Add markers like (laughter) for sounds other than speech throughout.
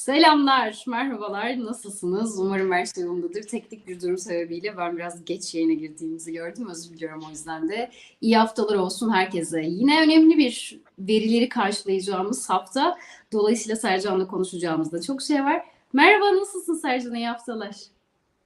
Selamlar, merhabalar. Nasılsınız? Umarım her şey yolundadır. Teknik bir durum sebebiyle ben biraz geç yayına girdiğimizi gördüm. Özür diliyorum o yüzden de. İyi haftalar olsun herkese. Yine önemli bir verileri karşılayacağımız hafta. Dolayısıyla Sercan'la konuşacağımızda çok şey var. Merhaba, nasılsın Sercan? İyi haftalar.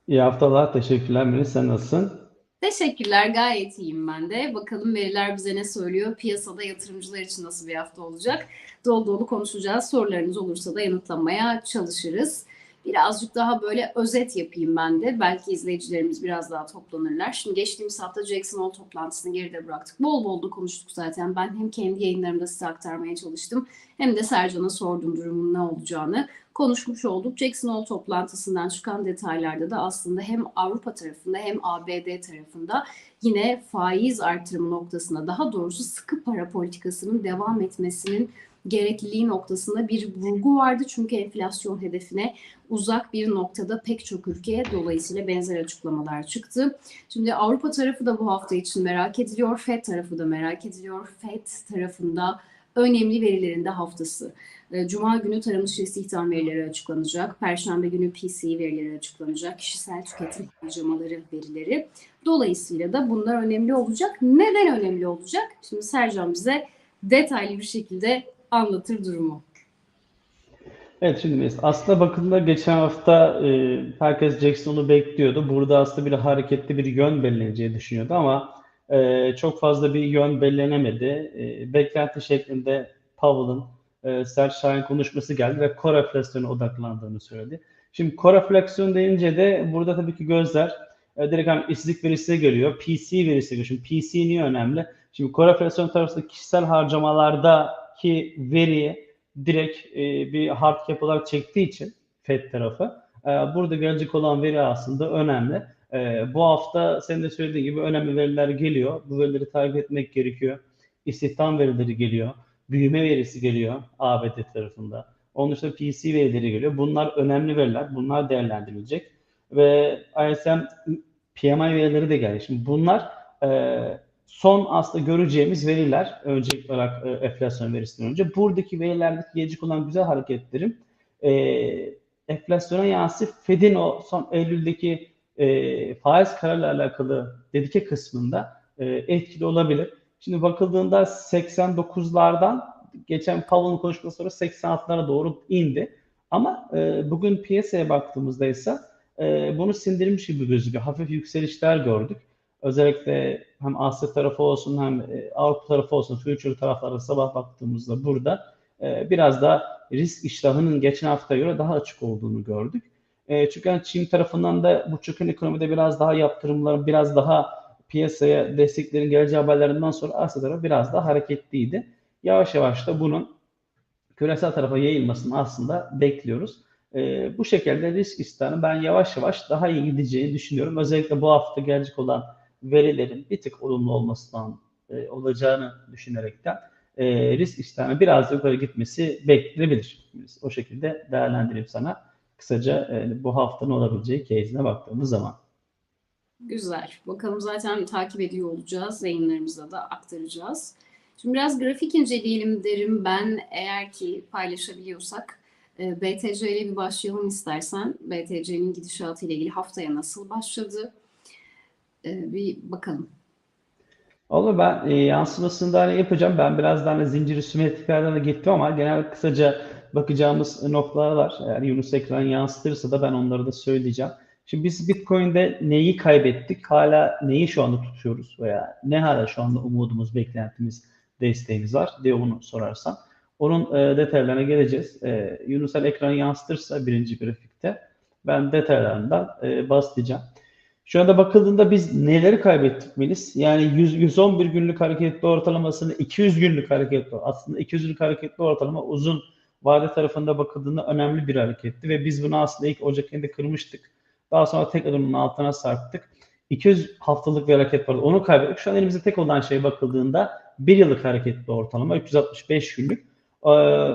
İyi haftalar. Teşekkürler Melis. Sen nasılsın? Teşekkürler, gayet iyiyim ben de. Bakalım veriler bize ne söylüyor? Piyasada yatırımcılar için nasıl bir hafta olacak? Dolu dolu konuşacağız. Sorularınız olursa da yanıtlamaya çalışırız. Birazcık daha böyle özet yapayım ben de. Belki izleyicilerimiz biraz daha toplanırlar. Şimdi geçtiğimiz hafta Jackson Hole toplantısını geride bıraktık. Bol bol da konuştuk zaten. Ben hem kendi yayınlarımda size aktarmaya çalıştım hem de Sercan'a sordum durumun ne olacağını konuşmuş olduk. Jackson Hole toplantısından çıkan detaylarda da aslında hem Avrupa tarafında hem ABD tarafında yine faiz artırımı noktasına daha doğrusu sıkı para politikasının devam etmesinin gerekliliği noktasında bir vurgu vardı. Çünkü enflasyon hedefine uzak bir noktada pek çok ülkeye dolayısıyla benzer açıklamalar çıktı. Şimdi Avrupa tarafı da bu hafta için merak ediliyor. FED tarafı da merak ediliyor. FED tarafında önemli verilerin de haftası. Cuma günü tarım dışı istihdam verileri açıklanacak. Perşembe günü PCE verileri açıklanacak. Kişisel tüketim harcamaları verileri. Dolayısıyla da bunlar önemli olacak. Neden önemli olacak? Şimdi Sercan bize detaylı bir şekilde anlatır durumu. Evet şimdi aslında bakıldığında geçen hafta e, herkes Jackson'u bekliyordu. Burada aslında bir hareketli bir yön belirleneceği düşünüyordu ama e, çok fazla bir yön belirlenemedi. E, beklenti şeklinde Powell'ın e, sert şahin konuşması geldi ve core enflasyona odaklandığını söyledi. Şimdi core enflasyon deyince de burada tabii ki gözler e, direkt hani işsizlik verisi geliyor. PC verisi geliyor. Şimdi PC niye önemli? Şimdi core enflasyon tarafında kişisel harcamalardaki veriyi direkt e, bir hard cap olarak çektiği için FED tarafı e, burada gelecek olan veri aslında önemli. E, bu hafta senin de söylediğin gibi önemli veriler geliyor. Bu verileri takip etmek gerekiyor. İstihdam verileri geliyor. Büyüme verisi geliyor ABD tarafında. Onun dışında PC verileri geliyor. Bunlar önemli veriler. Bunlar değerlendirilecek. Ve ISM PMI verileri de geldi. Şimdi bunlar e, son aslında göreceğimiz veriler öncelikli olarak e, enflasyon verisinden önce. Buradaki verilerdeki gelecek olan güzel hareketlerin e, enflasyona yansıyıp Fed'in o son Eylül'deki e, faiz kararıyla alakalı dedike kısmında e, etkili olabilir. Şimdi bakıldığında 89'lardan geçen Powell'ın konuşması sonra 86'lara doğru indi. Ama e, bugün piyasaya baktığımızda ise e, bunu sindirmiş gibi gözüküyor. Hafif yükselişler gördük. Özellikle hem Asya tarafı olsun hem e, Avrupa tarafı olsun future taraflara sabah baktığımızda burada e, biraz daha risk iştahının geçen haftaya göre daha açık olduğunu gördük. E, çünkü yani Çin tarafından da bu çöken ekonomide biraz daha yaptırımların biraz daha piyasaya desteklerin geleceği haberlerinden sonra Asya tarafı biraz daha hareketliydi. Yavaş yavaş da bunun küresel tarafa yayılmasını aslında bekliyoruz. E, bu şekilde risk iştahının ben yavaş yavaş daha iyi gideceğini düşünüyorum. Özellikle bu hafta gelecek olan verilerin bir tık olumlu olmasından e, olacağını düşünerekten e, risk iştahının biraz yukarı gitmesi beklenebilir. O şekilde değerlendireyim sana. Kısaca e, bu haftanın olabileceği case'ine baktığımız zaman. Güzel. Bakalım zaten takip ediyor olacağız. Yayınlarımızda da aktaracağız. Şimdi biraz grafik inceleyelim derim ben eğer ki paylaşabiliyorsak. E, BTC ile bir başlayalım istersen. BTC'nin gidişatı ile ilgili haftaya nasıl başladı? E, bir bakalım. Olur ben e, yansımasını da hani yapacağım. Ben biraz daha hani zinciri simetriklerden de gittim ama genel kısaca bakacağımız noktalar var. Eğer Yunus ekran yansıtırsa da ben onları da söyleyeceğim. Şimdi biz Bitcoin'de neyi kaybettik? Hala neyi şu anda tutuyoruz? Veya ne hala şu anda umudumuz, beklentimiz, desteğimiz var diye onu sorarsan. Onun e, detaylarına geleceğiz. E, Yunusel ekran yansıtırsa birinci grafikte ben detaylarından e, bahsedeceğim. Şu anda bakıldığında biz neleri kaybettik Melis? Yani 100, 111 günlük hareketli ortalamasını 200 günlük hareketli aslında 200 günlük hareketli ortalama uzun vade tarafında bakıldığında önemli bir hareketti ve biz bunu aslında ilk Ocak ayında kırmıştık. Daha sonra tek adımın altına sarktık. 200 haftalık bir hareket vardı. Onu kaybettik. Şu an elimizde tek olan şey bakıldığında bir yıllık hareketli ortalama 365 günlük.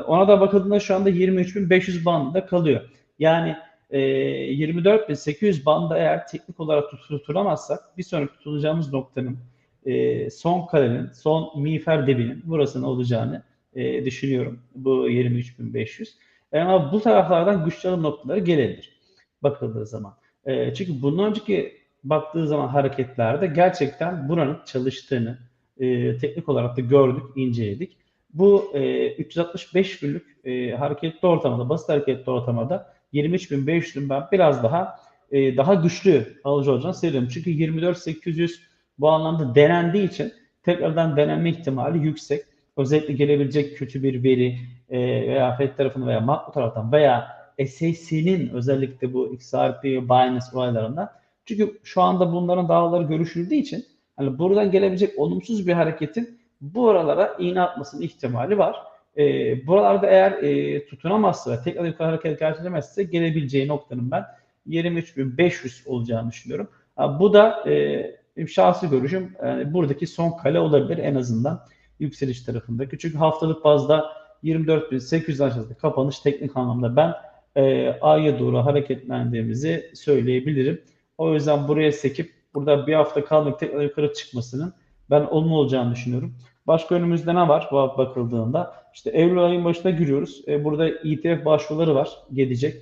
Ona da bakıldığında şu anda 23.500 bandında kalıyor. Yani e, 24.800 banda eğer teknik olarak tutulamazsak bir sonraki tutulacağımız noktanın e, son kalenin, son miğfer debinin burasının olacağını e, düşünüyorum. Bu 23.500. Ama bu taraflardan güçlü noktaları gelebilir bakıldığı zaman. E, çünkü bundan önceki baktığı zaman hareketlerde gerçekten buranın çalıştığını e, teknik olarak da gördük, inceledik. Bu e, 365 günlük e, hareketli ortamada, basit hareketli ortamada 23.500'ün ben biraz daha e, daha güçlü alıcı olacağını seviyorum. Çünkü 24.800 bu anlamda denendiği için tekrardan denenme ihtimali yüksek. Özellikle gelebilecek kötü bir veri e, veya FED tarafından veya makro taraftan veya SEC'nin özellikle bu XRP, Binance olaylarında çünkü şu anda bunların davaları görüşüldüğü için hani buradan gelebilecek olumsuz bir hareketin bu aralara iğne atmasının ihtimali var. E, buralarda eğer e, tutunamazsa ve tekrar yukarı hareket gerçekleşemezse gelebileceği noktanın ben 23.500 olacağını düşünüyorum. Ha, bu da e, şahsi görüşüm yani buradaki son kale olabilir en azından yükseliş tarafındaki. Çünkü haftalık bazda 24.800 aşağısında kapanış teknik anlamda ben e, A'ya doğru hareketlendiğimizi söyleyebilirim. O yüzden buraya sekip burada bir hafta kalmak tekrar yukarı çıkmasının ben olumlu olacağını düşünüyorum. Başka önümüzde ne var bakıldığında? İşte Eylül ayın başında giriyoruz. E, burada ETF başvuruları var. Gelecek.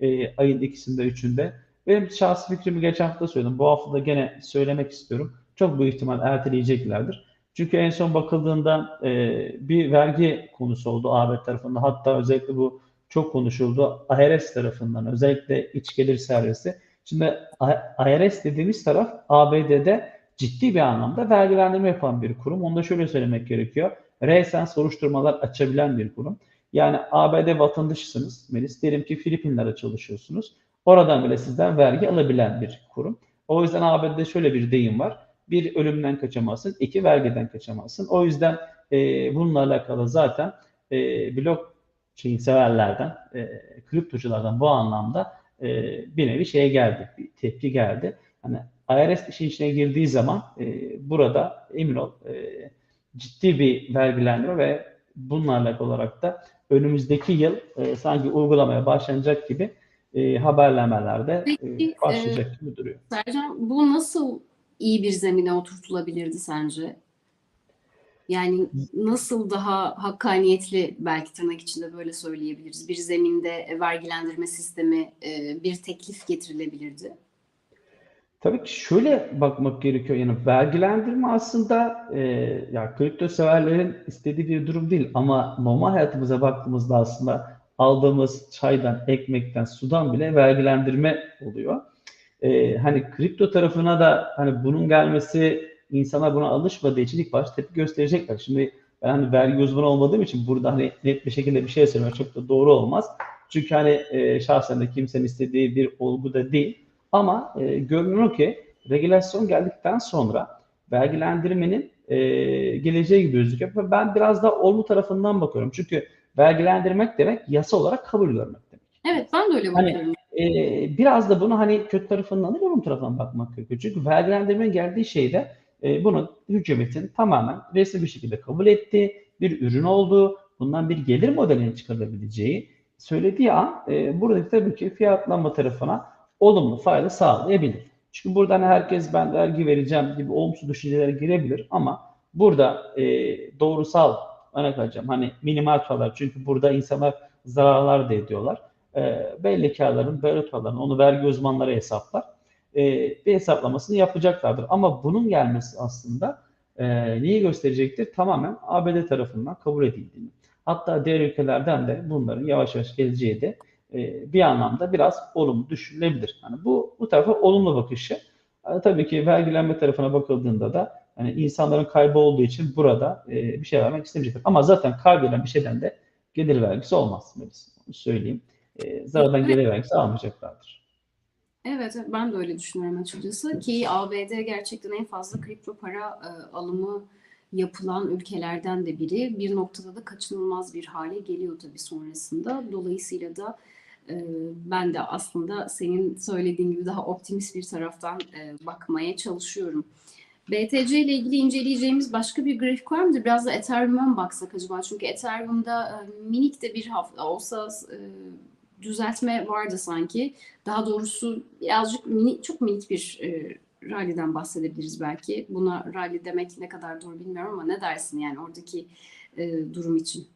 E, ayın ikisinde, üçünde. Benim şahsi fikrimi geçen hafta söyledim. Bu hafta da gene söylemek istiyorum. Çok büyük ihtimal erteleyeceklerdir. Çünkü en son bakıldığında e, bir vergi konusu oldu AB tarafında. Hatta özellikle bu çok konuşuldu. IRS tarafından özellikle iç gelir servisi. Şimdi IRS dediğimiz taraf ABD'de ciddi bir anlamda vergilendirme yapan bir kurum. Onu da şöyle söylemek gerekiyor. Resen soruşturmalar açabilen bir kurum. Yani ABD vatandaşısınız. Melis diyelim ki Filipinler'e çalışıyorsunuz. Oradan bile sizden vergi alabilen bir kurum. O yüzden ABD'de şöyle bir deyim var. Bir ölümden kaçamazsın, iki vergiden kaçamazsın. O yüzden e, bununla alakalı zaten e, blok şeyin severlerden, e, kriptoculardan bu anlamda e, bir nevi şeye geldi, bir tepki geldi. Hani IRS işin içine girdiği zaman e, burada emin ol e, ciddi bir vergilendirme ve bununla alakalı olarak da önümüzdeki yıl e, sanki uygulamaya başlanacak gibi e, haberlemelerde Peki, e, başlayacak gibi duruyor. Sercan bu nasıl iyi bir zemine oturtulabilirdi sence? Yani nasıl daha hakkaniyetli belki tırnak içinde böyle söyleyebiliriz. Bir zeminde vergilendirme sistemi e, bir teklif getirilebilirdi. Tabii ki şöyle bakmak gerekiyor. Yani vergilendirme aslında e, ya kripto severlerin istediği bir durum değil ama normal hayatımıza baktığımızda aslında aldığımız çaydan, ekmekten, sudan bile vergilendirme oluyor. E, hani kripto tarafına da hani bunun gelmesi insanlar buna alışmadığı için ilk başta tepki gösterecekler. Şimdi ben hani vergi uzmanı olmadığım için burada hani net bir şekilde bir şey söylemek çok da doğru olmaz. Çünkü hani e, şahsen de kimsenin istediği bir olgu da değil. Ama e, görünüyor ki regülasyon geldikten sonra vergilendirmenin e, geleceği gibi gözüküyor. Ve ben biraz da olumlu tarafından bakıyorum. Çünkü vergilendirmek demek yasa olarak kabul görmek demek. Evet ben de öyle Hani, bakıyorum. e, biraz da bunu hani kötü tarafından değil olumlu tarafından bakmak gerekiyor. Çünkü vergilendirmenin geldiği şeyde e, bunu hükümetin tamamen resmi bir şekilde kabul ettiği bir ürün olduğu, bundan bir gelir modelini çıkarabileceği söylediği an e, buradaki tabii ki fiyatlanma tarafına olumlu fayda sağlayabilir. Çünkü buradan herkes ben vergi vereceğim gibi olumsuz düşüncelere girebilir ama burada e, doğrusal örnek alacağım. Hani minimal tutarlar çünkü burada insanlar zararlar da ediyorlar. E, belli karların, belli tutarların onu vergi uzmanları hesaplar. E, bir hesaplamasını yapacaklardır. Ama bunun gelmesi aslında e, neyi gösterecektir? Tamamen ABD tarafından kabul edildiğini. Hatta diğer ülkelerden de bunların yavaş yavaş geleceği de e, bir anlamda biraz olumlu düşünülebilir. Yani bu bu tarafa olumlu bakışı. Yani tabii ki vergilenme tarafına bakıldığında da yani insanların kaybı olduğu için burada e, bir şey vermek istemeyecektir. Ama zaten kaybeden bir şeyden de gelir vergisi olmaz. Onu söyleyeyım. E, zarardan gelir vergisi almayacaklardır. Evet, ben de öyle düşünüyorum açıkçası ki ABD gerçekten en fazla kripto para e, alımı yapılan ülkelerden de biri. Bir noktada da kaçınılmaz bir hale geliyor tabii sonrasında. Dolayısıyla da e, ben de aslında senin söylediğin gibi daha optimist bir taraftan bakmaya çalışıyorum. BTC ile ilgili inceleyeceğimiz başka bir grafik var mıdır? Biraz da Ethereum'a baksak acaba? Çünkü Ethereum'da minik de bir hafta olsa düzeltme vardı sanki. Daha doğrusu birazcık minik, çok minik bir e, rally'den bahsedebiliriz belki. Buna rally demek ne kadar doğru bilmiyorum ama ne dersin yani oradaki e, durum için?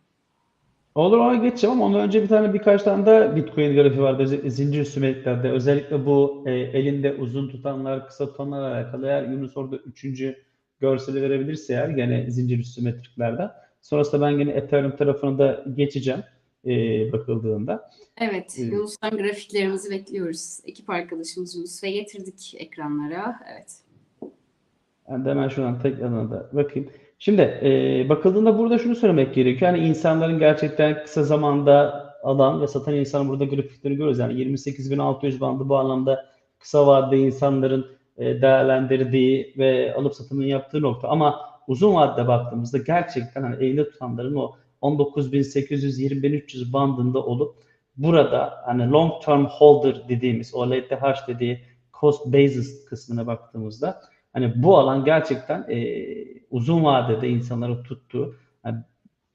Olur ona geçeceğim ama ondan önce bir tane birkaç tane de Bitcoin grafiği vardı. Özellikle zincir üstü Özellikle bu e, elinde uzun tutanlar, kısa tutanlarla alakalı. Eğer Yunus orada üçüncü görseli verebilirse eğer gene zincir üstü metriklerden. Sonrasında ben gene Ethereum tarafına da geçeceğim e, bakıldığında. Evet, Evet. Yunus'tan grafiklerimizi bekliyoruz. Ekip arkadaşımız Yunus ve getirdik ekranlara. Evet. Ben de hemen şuradan tekrardan da bakayım. Şimdi e, bakıldığında burada şunu söylemek gerekiyor. Yani insanların gerçekten kısa zamanda alan ve satan insan burada grafikleri görüyoruz. Yani 28.600 bandı bu anlamda kısa vadede insanların e, değerlendirdiği ve alıp satımını yaptığı nokta. Ama uzun vadede baktığımızda gerçekten hani elinde tutanların o 19.800-20.300 bandında olup burada hani long term holder dediğimiz o LTH dediği cost basis kısmına baktığımızda Hani bu alan gerçekten e, uzun vadede insanları tuttu. Yani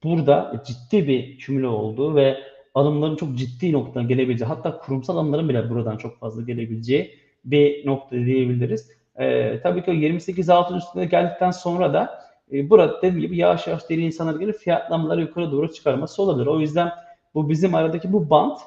burada ciddi bir kümüle olduğu ve alımların çok ciddi noktadan gelebileceği, hatta kurumsal alımların bile buradan çok fazla gelebileceği bir nokta diyebiliriz. E, tabii ki o 28 altın üstüne geldikten sonra da e, burada dediğim gibi yavaş yavaş deli insanlar gelip fiyatlamaları yukarı doğru çıkarması olabilir. O yüzden bu bizim aradaki bu band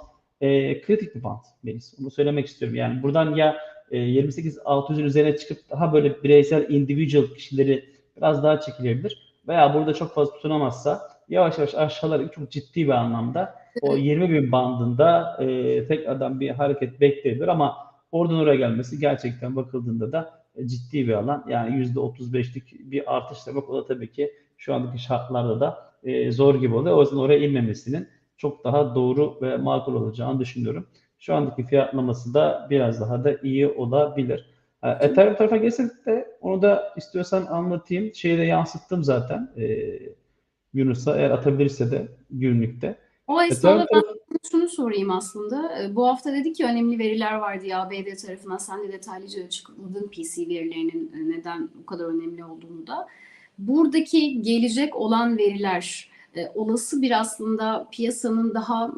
e, kritik bir band Melis. Bunu söylemek istiyorum. Yani buradan ya e, 28 600'ün üzerine çıkıp daha böyle bireysel individual kişileri biraz daha çekilebilir. Veya burada çok fazla tutunamazsa yavaş yavaş aşağılara çok ciddi bir anlamda o 20 bin bandında e, tekrardan bir hareket bekleyebilir ama oradan oraya gelmesi gerçekten bakıldığında da e, ciddi bir alan. Yani %35'lik bir artış demek o da tabii ki şu andaki şartlarda da e, zor gibi oluyor. O yüzden oraya inmemesinin çok daha doğru ve makul olacağını düşünüyorum. Şu andaki fiyatlaması da biraz daha da iyi olabilir. E, Ethereum tarafa geçsek de onu da istiyorsan anlatayım. Şeyi de yansıttım zaten. E, Yunus'a eğer atabilirse de günlükte. O esnada Ethereum ben şunu sorayım aslında. E, Bu hafta dedik ki önemli veriler vardı ya ABD tarafından. Sen de detaylıca açıkladın PC verilerinin e, neden bu kadar önemli olduğunu da. Buradaki gelecek olan veriler e, olası bir aslında piyasanın daha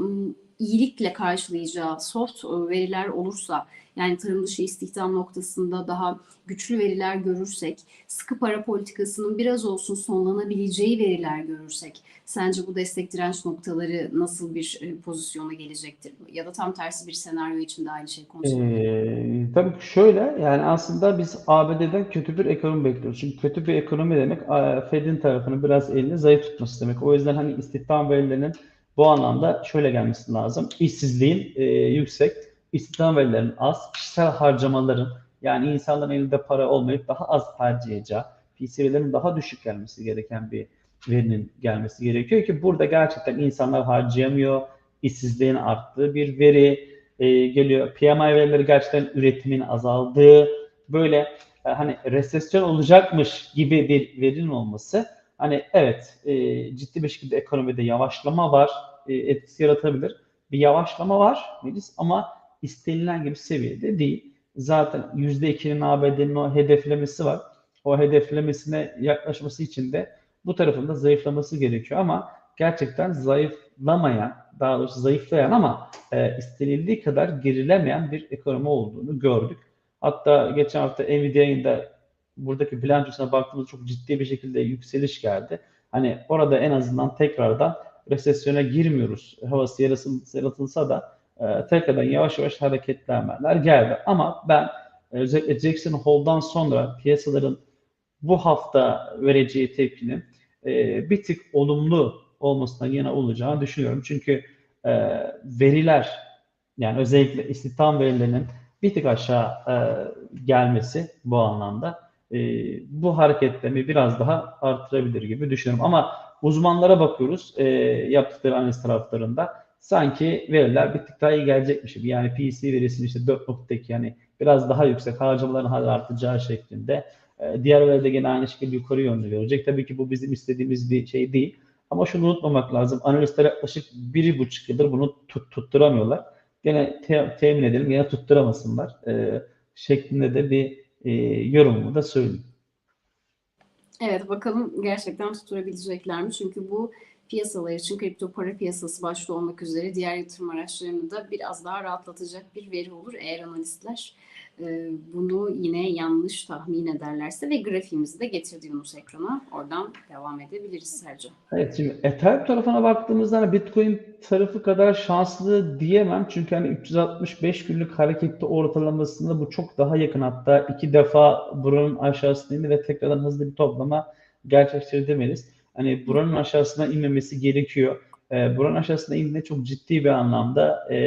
iyilikle karşılayacağı soft e, veriler olursa yani tarım dışı istihdam noktasında daha güçlü veriler görürsek, sıkı para politikasının biraz olsun sonlanabileceği veriler görürsek Sence bu destek direnç noktaları nasıl bir e, pozisyona gelecektir? Ya da tam tersi bir senaryo için de aynı şey konuşulabilir. Ee, tabii şöyle yani aslında biz ABD'den kötü bir ekonomi bekliyoruz. Çünkü kötü bir ekonomi demek Fed'in tarafını biraz elini zayıf tutması demek. O yüzden hani istihdam verilerinin bu anlamda şöyle gelmesi lazım. İşsizliğin e, yüksek, istihdam verilerinin az, kişisel harcamaların yani insanların elinde para olmayıp daha az harcayacağı, PCV'lerin daha düşük gelmesi gereken bir verinin gelmesi gerekiyor ki burada gerçekten insanlar harcayamıyor, işsizliğin arttığı bir veri e, geliyor. PMI verileri gerçekten üretimin azaldığı, böyle e, hani resesyon olacakmış gibi bir verinin olması hani evet e, ciddi bir şekilde ekonomide yavaşlama var, e, etkisi yaratabilir. Bir yavaşlama var Melis ama istenilen gibi seviyede değil. Zaten %2'nin ABD'nin o hedeflemesi var. O hedeflemesine yaklaşması için de bu tarafın da zayıflaması gerekiyor ama gerçekten zayıflamayan, daha doğrusu zayıflayan ama e, istenildiği kadar gerilemeyen bir ekonomi olduğunu gördük. Hatta geçen hafta Nvidia'nın da buradaki bilançosuna baktığımızda çok ciddi bir şekilde yükseliş geldi. Hani orada en azından tekrardan resesyona girmiyoruz. Havası yaratılsa da e, tekrardan yavaş yavaş hareketlenmeler geldi. Ama ben e, özellikle Jackson Hole'dan sonra piyasaların bu hafta vereceği tepkinin e, bir tık olumlu olmasına yine olacağını düşünüyorum. Çünkü e, veriler yani özellikle istihdam verilerinin bir tık aşağı e, gelmesi bu anlamda e, bu hareketlerini biraz daha artırabilir gibi düşünüyorum. Ama uzmanlara bakıyoruz e, yaptıkları analiz taraflarında sanki veriler bir tık daha iyi gelecekmiş gibi. Yani PC verisinin işte 4.2 yani biraz daha yüksek harcamaların hala artacağı şeklinde e, Diğer veride gene aynı şekilde yukarı yönlü görecek. Tabii ki bu bizim istediğimiz bir şey değil. Ama şunu unutmamak lazım. Analistler yaklaşık bir buçuk yıldır bunu tut, tutturamıyorlar. Gene te, temin edelim, gene tutturamasınlar. E, şeklinde de bir e, yorumumu da söyleyeyim. Evet bakalım gerçekten tutturabilecekler mi? Çünkü bu piyasalar için kripto para piyasası başta olmak üzere diğer yatırım araçlarını da biraz daha rahatlatacak bir veri olur eğer analistler bunu yine yanlış tahmin ederlerse ve grafiğimizi de getirdi Yunus ekrana. Oradan devam edebiliriz Sercan. Evet şimdi Ethereum tarafına baktığımızda hani Bitcoin tarafı kadar şanslı diyemem. Çünkü hani 365 günlük hareketli ortalamasında bu çok daha yakın. Hatta iki defa buranın aşağısına indi ve tekrardan hızlı bir toplama gerçekleştirdi demeliyiz. Hani buranın aşağısına inmemesi gerekiyor. Ee, buranın aşağısına indiğinde çok ciddi bir anlamda e,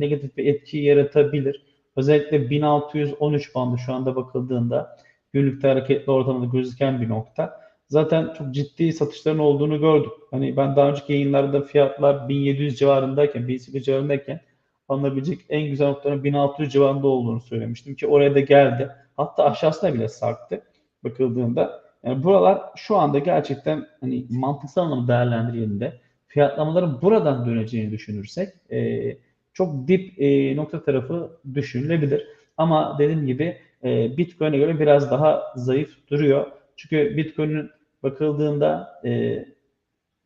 negatif bir etki yaratabilir. Özellikle 1613 bandı şu anda bakıldığında günlükte hareketli ortamda gözüken bir nokta. Zaten çok ciddi satışların olduğunu gördük. Hani ben daha önceki yayınlarda fiyatlar 1700 civarındayken, 1800 civarındayken alınabilecek en güzel noktaların 1600 civarında olduğunu söylemiştim ki oraya da geldi. Hatta aşağısına bile sarktı bakıldığında. Yani buralar şu anda gerçekten hani mantıksal anlamda değerlendirildiğinde fiyatlamaların buradan döneceğini düşünürsek e, çok dip e, nokta tarafı düşünülebilir. Ama dediğim gibi e, Bitcoin'e göre biraz daha zayıf duruyor. Çünkü Bitcoin'in bakıldığında e,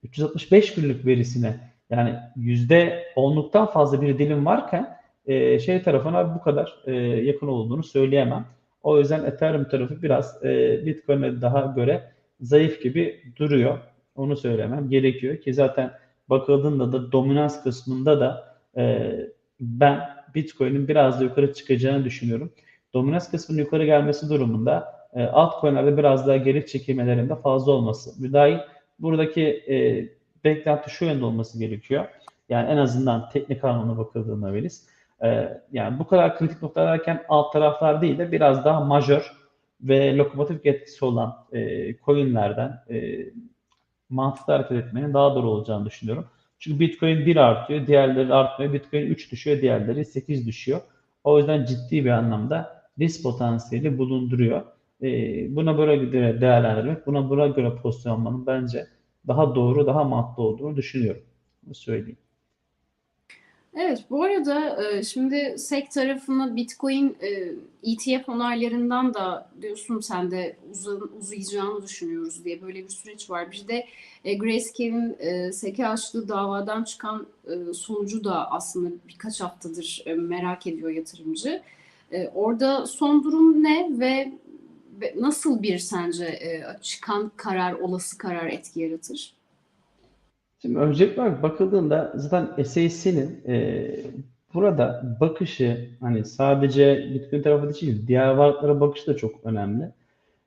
365 günlük verisine yani %10'luktan fazla bir dilim varken e, şey tarafına bu kadar e, yakın olduğunu söyleyemem. O yüzden Ethereum tarafı biraz e, Bitcoin'e daha göre zayıf gibi duruyor. Onu söylemem gerekiyor ki zaten bakıldığında da dominans kısmında da e, ben Bitcoin'in biraz da yukarı çıkacağını düşünüyorum. Dominans kısmının yukarı gelmesi durumunda e, altcoin'lerde biraz daha geri çekilmelerinde fazla olması. Müdahil buradaki e, beklenti şu yönde olması gerekiyor. Yani en azından teknik anlamda bakıldığında veriz. E, yani bu kadar kritik noktalarken alt taraflar değil de biraz daha majör ve lokomotif etkisi olan e, coinlerden e, mantıklı hareket etmenin daha doğru olacağını düşünüyorum. Çünkü Bitcoin 1 artıyor, diğerleri artmıyor. Bitcoin 3 düşüyor, diğerleri 8 düşüyor. O yüzden ciddi bir anlamda risk potansiyeli bulunduruyor. E, buna böyle göre değerlendirmek, buna buna göre pozisyon almanın bence daha doğru, daha mantıklı olduğunu düşünüyorum. Bunu söyleyeyim. Evet, bu arada e, şimdi SEC tarafına Bitcoin e, ETF onaylarından da diyorsun sen de uzun, uzayacağını düşünüyoruz diye böyle bir süreç var. Bir de e, Grayscale'in e, SEC'e açtığı davadan çıkan e, sonucu da aslında birkaç haftadır e, merak ediyor yatırımcı. E, orada son durum ne ve, nasıl bir sence e, çıkan karar, olası karar etki yaratır? Şimdi öncelikle olarak bakıldığında zaten SAC'nin e, burada bakışı hani sadece Bitcoin tarafı değil diğer varlıklara bakışı da çok önemli.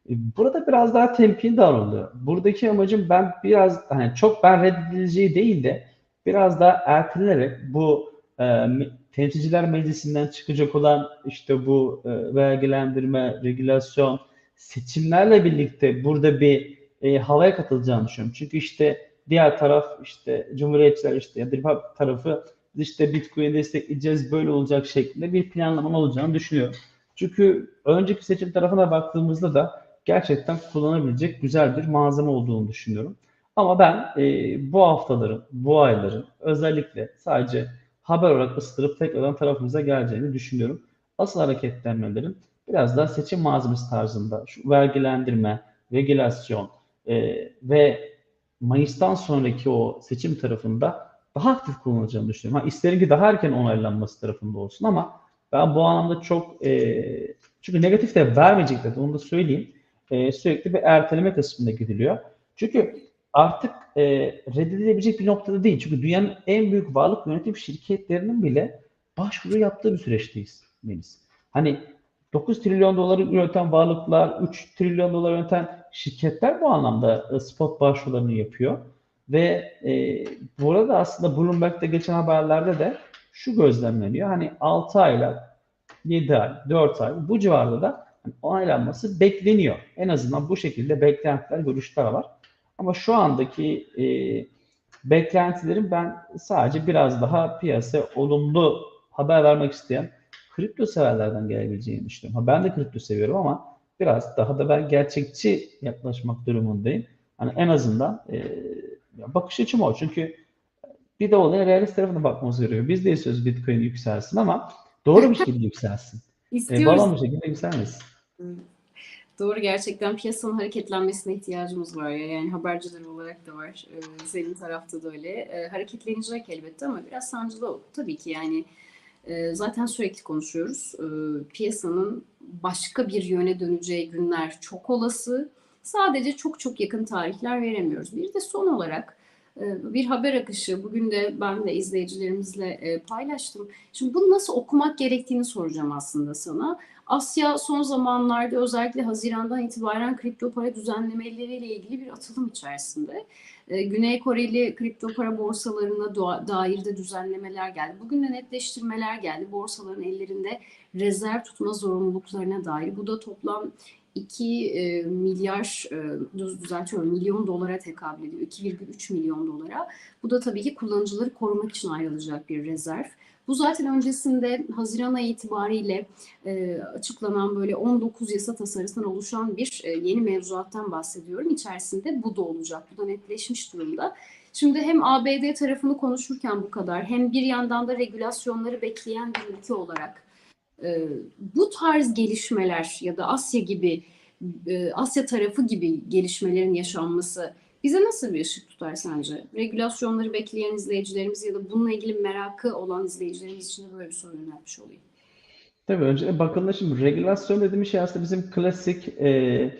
E, burada biraz daha temkinli davranılıyor. Buradaki amacım ben biraz hani çok ben reddedileceği değil de biraz daha ertelenerek bu e, temsilciler meclisinden çıkacak olan işte bu e, vergilendirme, regülasyon, seçimlerle birlikte burada bir e, havaya katılacağını düşünüyorum. Çünkü işte diğer taraf işte Cumhuriyetçiler işte ya da tarafı işte Bitcoin'i destekleyeceğiz böyle olacak şeklinde bir planlama olacağını düşünüyorum. Çünkü önceki seçim tarafına baktığımızda da gerçekten kullanabilecek güzel bir malzeme olduğunu düşünüyorum. Ama ben e, bu haftaların, bu ayların özellikle sadece haber olarak ısıtırıp tekrardan tarafımıza geleceğini düşünüyorum. Asıl hareketlenmelerin biraz daha seçim malzemesi tarzında şu vergilendirme, regülasyon e, ve Mayıs'tan sonraki o seçim tarafında daha aktif kullanılacağını düşünüyorum. Ha, isterim ki daha erken onaylanması tarafında olsun ama ben bu anlamda çok e, çünkü negatif de vermeyecekler onu da söyleyeyim. E, sürekli bir erteleme kısmında gidiliyor. Çünkü artık e, reddedilebilecek bir noktada değil. Çünkü dünyanın en büyük varlık yönetim şirketlerinin bile başvuru yaptığı bir süreçteyiz. Melis. Hani 9 trilyon doları üreten varlıklar, 3 trilyon dolar üreten şirketler bu anlamda e, spot başvurularını yapıyor. Ve e, burada aslında Bloomberg'de geçen haberlerde de şu gözlemleniyor. Hani 6 ayla 7 ay, 4 ay bu civarda da hani onaylanması bekleniyor. En azından bu şekilde beklentiler, görüşler var. Ama şu andaki e, beklentilerin ben sadece biraz daha piyasa olumlu haber vermek isteyen kripto severlerden gelebileceğini düşünüyorum. Ha, ben de kripto seviyorum ama biraz daha da ben gerçekçi yaklaşmak durumundayım. Hani en azından e, bakış açım o. Çünkü bir de olaya realist tarafına bakmamız gerekiyor. Biz de istiyoruz Bitcoin yükselsin ama doğru bir şekilde yükselsin. (laughs) İstiyoruz. E, balon bir şekilde yükselmesin. Doğru gerçekten piyasanın hareketlenmesine ihtiyacımız var ya yani haberciler olarak da var. Ee, senin tarafta da öyle. Ee, hareketlenecek elbette ama biraz sancılı tabii ki yani E, zaten sürekli konuşuyoruz. E, piyasanın başka bir yöne döneceği günler çok olası. Sadece çok çok yakın tarihler veremiyoruz. Bir de son olarak e, bir haber akışı. Bugün de ben de izleyicilerimizle e, paylaştım. Şimdi bunu nasıl okumak gerektiğini soracağım aslında sana. Asya son zamanlarda özellikle Haziran'dan itibaren kripto para düzenlemeleriyle ilgili bir atılım içerisinde. E, Güney Koreli kripto para borsalarına dair de düzenlemeler geldi. Bugün de netleştirmeler geldi. Borsaların ellerinde rezerv tutma zorunluluklarına dair. Bu da toplam 2 e, milyar, e, düz düzeltiyorum, milyon dolara tekabül ediyor. 2,3 milyon dolara. Bu da tabii ki kullanıcıları korumak için ayrılacak bir rezerv. Bu zaten öncesinde Haziran ayı itibariyle e, açıklanan böyle 19 yasa tasarısından oluşan bir e, yeni mevzuattan bahsediyorum. İçerisinde bu da olacak. Bu da netleşmiş durumda. Şimdi hem ABD tarafını konuşurken bu kadar hem bir yandan da regülasyonları bekleyen bir ülke olarak e, bu tarz gelişmeler ya da Asya gibi e, Asya tarafı gibi gelişmelerin yaşanması bize nasıl bir ışık tutar sence? Regülasyonları bekleyen izleyicilerimiz ya da bununla ilgili merakı olan izleyicilerimiz için de böyle bir soru yöneltmiş olayım. Tabii önce bakıldığında şimdi regülasyon dediğimiz şey aslında bizim klasik e,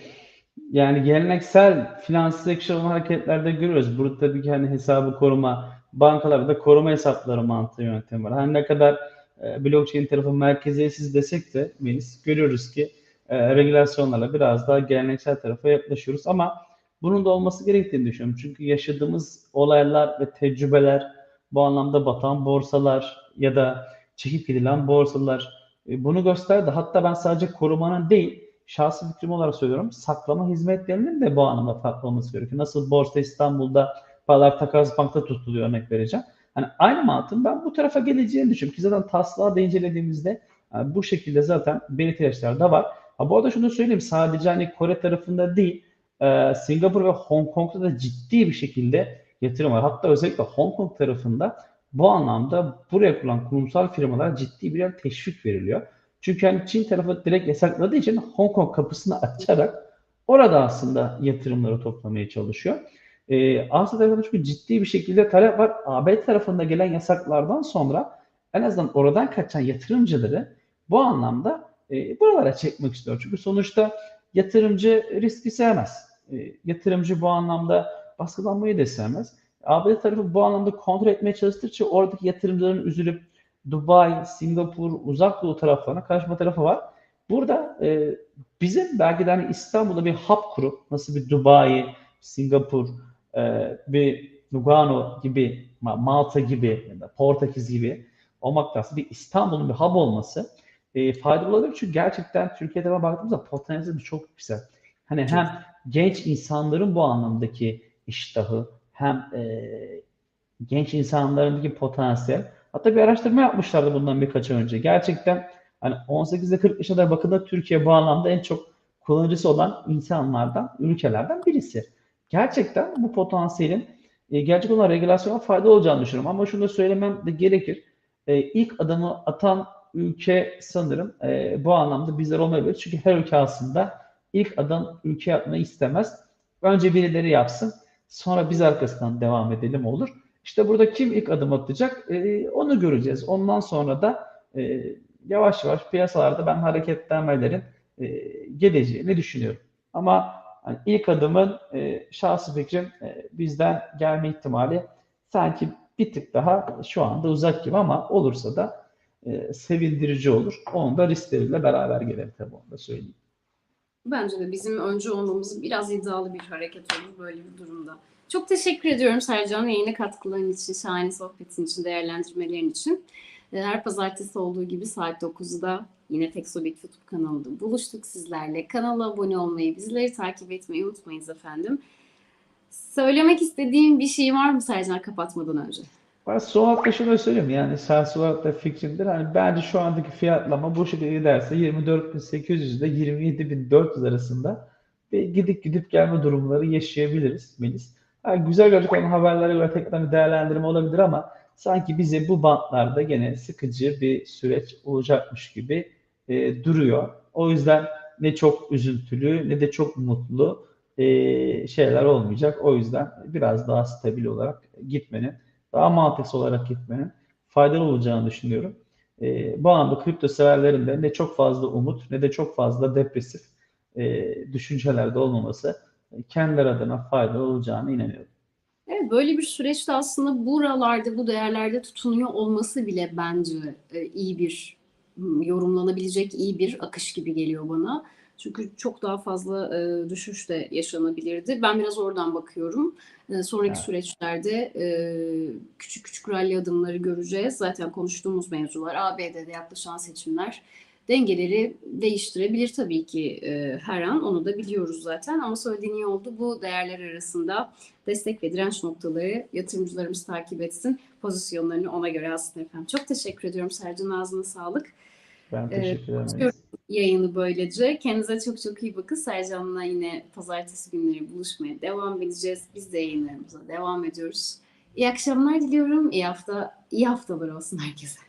yani geleneksel finansal hareketlerde görüyoruz. Burada tabii ki hani hesabı koruma, bankalarda koruma hesapları mantığı yöntemi var. Her ne kadar e, blockchain tarafı merkeziyetsiz desek de Melis görüyoruz ki e, regülasyonlarla biraz daha geleneksel tarafa yaklaşıyoruz ama bunun da olması gerektiğini düşünüyorum. Çünkü yaşadığımız olaylar ve tecrübeler bu anlamda batan borsalar ya da çekip gidilen borsalar e, bunu gösterdi. Hatta ben sadece korumanın değil, şahsi fikrim olarak söylüyorum, saklama hizmetlerinin de bu anlamda farklı olması gerekiyor. Nasıl Borsa İstanbul'da paralar takas bankta tutuluyor örnek vereceğim. Hani aynı mantığın ben bu tarafa geleceğini düşünüyorum ki zaten taslağı da incelediğimizde yani bu şekilde zaten belirtiler de var. Ha, bu arada şunu söyleyeyim sadece hani Kore tarafında değil e, Singapur ve Hong Kong'da da ciddi bir şekilde yatırım var. Hatta özellikle Hong Kong tarafında bu anlamda buraya kurulan kurumsal firmalar ciddi bir teşvik veriliyor. Çünkü hani Çin tarafı direkt yasakladığı için Hong Kong kapısını açarak orada aslında yatırımları toplamaya çalışıyor. Ee, Asya tarafında çünkü ciddi bir şekilde talep var. AB tarafında gelen yasaklardan sonra en azından oradan kaçan yatırımcıları bu anlamda e, buralara çekmek istiyor. Çünkü sonuçta yatırımcı riski sevmez. E, yatırımcı bu anlamda baskılanmayı da sevmez. ABD tarafı bu anlamda kontrol etmeye çalıştıkça oradaki yatırımcıların üzülüp Dubai, Singapur, uzak doğu taraflarına kaçma tarafı var. Burada e, bizim belki de hani İstanbul'da bir hub kurup nasıl bir Dubai, Singapur, e, bir Lugano gibi, Malta gibi ya da Portekiz gibi olmak lazım. Bir İstanbul'un bir hub olması e, faydalı olabilir. Çünkü gerçekten Türkiye'de baktığımızda potansiyeli çok yüksek. Hani hem genç insanların bu anlamdaki iştahı hem e, genç insanlarındaki potansiyel. Hatta bir araştırma yapmışlardı bundan birkaç ay önce. Gerçekten hani 18 ile 40 yaşına bakıldığında Türkiye bu anlamda en çok kullanıcısı olan insanlardan, ülkelerden birisi. Gerçekten bu potansiyelin e, gerçek olan regülasyona fayda olacağını düşünüyorum. Ama şunu da söylemem de gerekir. E, ilk adımı atan ülke sanırım e, bu anlamda bizler olmayabilir. Çünkü her ülke aslında ilk adım ülke yapmayı istemez. Önce birileri yapsın. Sonra biz arkasından devam edelim olur. İşte burada kim ilk adım atacak e, onu göreceğiz. Ondan sonra da e, yavaş yavaş piyasalarda ben hareketlenmelerin e, geleceğini düşünüyorum. Ama hani ilk adımın e, şahsi fikrim e, bizden gelme ihtimali sanki bir tık daha şu anda uzak gibi ama olursa da e, sevindirici olur. Onun da riskleriyle beraber gelir tabii onu da söyleyeyim. Bence de bizim önce olmamız biraz iddialı bir hareket olur böyle bir durumda. Çok teşekkür ediyorum Sercan yayına katkıların için, şahane sohbetin için, değerlendirmelerin için. Ee, Her pazartesi olduğu gibi saat 9'da yine Teksobit YouTube kanalında buluştuk sizlerle. Kanala abone olmayı, bizleri takip etmeyi unutmayınız efendim. Söylemek istediğim bir şey var mı Sercan kapatmadan önce? Ben son da şunu söyleyeyim yani şahsi olarak da fikrimdir. Hani bence şu andaki fiyatlama bu şekilde giderse 24.800 ile 27.400 arasında bir gidip gidip gelme durumları yaşayabiliriz Melis. Yani güzel gelecek olan haberlere göre tekrar bir değerlendirme olabilir ama sanki bize bu bantlarda gene sıkıcı bir süreç olacakmış gibi e, duruyor. O yüzden ne çok üzüntülü ne de çok mutlu e, şeyler olmayacak. O yüzden biraz daha stabil olarak gitmenin daha mantıksal olarak gitmenin faydalı olacağını düşünüyorum. e, bu anda kripto severlerin de ne çok fazla umut ne de çok fazla depresif e, düşüncelerde olmaması e, kendileri adına faydalı olacağına inanıyorum. Evet, böyle bir süreçte aslında buralarda, bu değerlerde tutunuyor olması bile bence e, iyi bir m, yorumlanabilecek iyi bir akış gibi geliyor bana. Çünkü çok daha fazla e, düşüş de yaşanabilirdi. Ben biraz oradan bakıyorum. E, sonraki Evet. süreçlerde e, küçük küçük rally adımları göreceğiz. Zaten konuştuğumuz mevzular, ABD'de yaklaşan seçimler dengeleri değiştirebilir tabii ki e, her an. Onu da biliyoruz zaten. Ama söylediğin iyi oldu. Bu değerler arasında destek ve direnç noktaları yatırımcılarımız takip etsin. Pozisyonlarını ona göre alsın efendim. Çok teşekkür ediyorum Sercan ağzına sağlık. Ben Evet, teşekkür ederim. yayını böylece. Kendinize çok çok iyi bakın. Sercan'la yine pazartesi günleri buluşmaya devam edeceğiz. Biz de yayınlarımıza devam ediyoruz. İyi akşamlar diliyorum. İyi hafta, iyi haftalar olsun herkese.